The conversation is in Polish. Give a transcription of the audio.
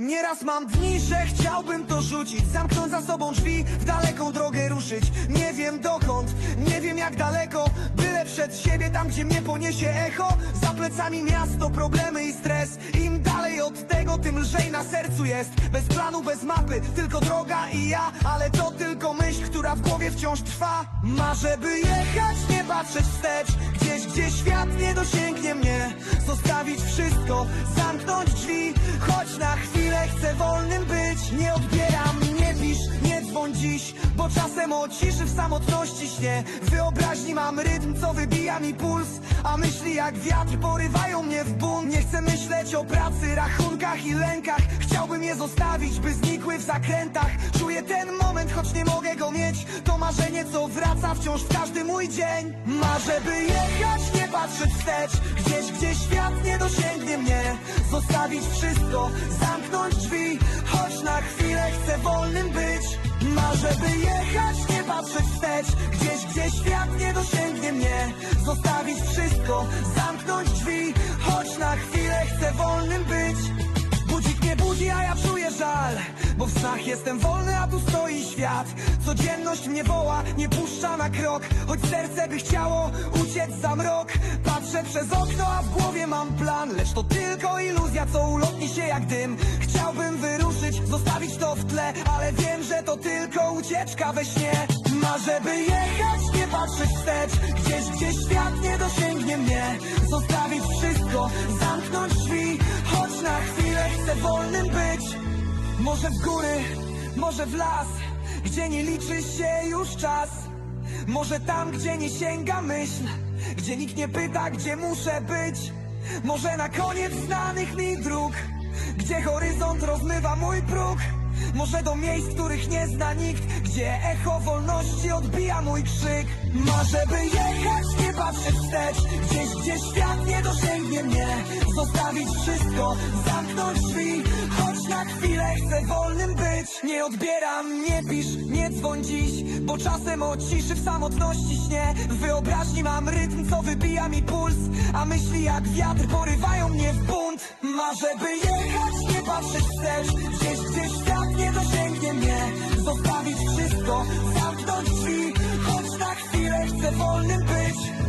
Nieraz mam dni, że chciałbym to rzucić Zamknąć za sobą drzwi, w daleką drogę ruszyć. Nie wiem dokąd, nie wiem jak daleko Byle przed siebie, tam gdzie mnie poniesie echo. Za plecami miasto, problemy i stres. Im dalej od tego, tym lżej na sercu jest. Bez planu, bez mapy, tylko droga i ja. Ale to tylko myśl, która w głowie wciąż trwa. Marzę by jechać, nie patrzeć wstecz. Gdzieś, gdzie świat nie dosięgnie mnie. Zostawić wszystko, zamknąć Nie odbieram, nie pisz, nie dzwoń dziś Bo czasem o ciszy w samotności śnie Wyobraźni mam rytm, co wybija mi puls A myśli jak wiatr porywają mnie w bunt. Nie chcę myśleć o pracy, rachunkach i lękach. Chciałbym je zostawić, by znikły w zakrętach. Czuję ten moment, choć nie mogę go mieć. To marzenie, co wraca wciąż w każdy mój dzień. Marzę, by jechać, nie patrzeć wstecz. Gdzieś, gdzie świat nie dosięgnie Zostawić wszystko, zamknąć drzwi. Choć na chwilę chcę wolnym być. Marzę, by jechać, nie patrzeć wstecz Gdzieś, gdzie świat nie dosięgnie mnie. Zostawić wszystko, zamknąć drzwi. Choć na chwilę chcę wolnym być Bo w snach jestem wolny, a tu stoi świat. Codzienność mnie woła, nie puszcza na krok. Choć serce by chciało uciec za mrok. Patrzę przez okno, a w głowie mam plan. Lecz to tylko iluzja, co ulotni się jak dym. Chciałbym wyruszyć, zostawić to w tle. Ale wiem, że to tylko ucieczka we śnie. Marzę, by jechać, nie patrzeć wstecz. Gdzieś, gdzie świat nie dosięgnie mnie. Zostawić wszystko, zamknąć drzwi. Choć na chwilę chcę wolnym być Może w góry, może w las Gdzie nie liczy się już czas. Może tam, gdzie nie sięga myśl Gdzie nikt nie pyta, gdzie muszę być. Może na koniec znanych mi dróg Gdzie horyzont rozmywa mój próg. Może do miejsc, których nie zna nikt Gdzie echo wolności odbija mój krzyk. Marzę by jechać, nie patrzeć wstecz. Gdzieś, gdzie świat nie dosięgnie mnie Zostawić wszystko, zamknąć drzwi. Choć na chwilę chcę wolnym być. Nie odbieram, nie pisz, nie dzwoń dziś Bo czasem o ciszy w samotności śnie. W wyobraźni mam rytm, co wybija mi puls A myśli jak wiatr porywają mnie w bunt. Marzę by jechać, nie patrzeć wstecz. Gdzieś, gdzie świat nie dosięgnie mnie. Zostawić wszystko, zamknąć drzwi. Choć na chwilę chcę wolnym być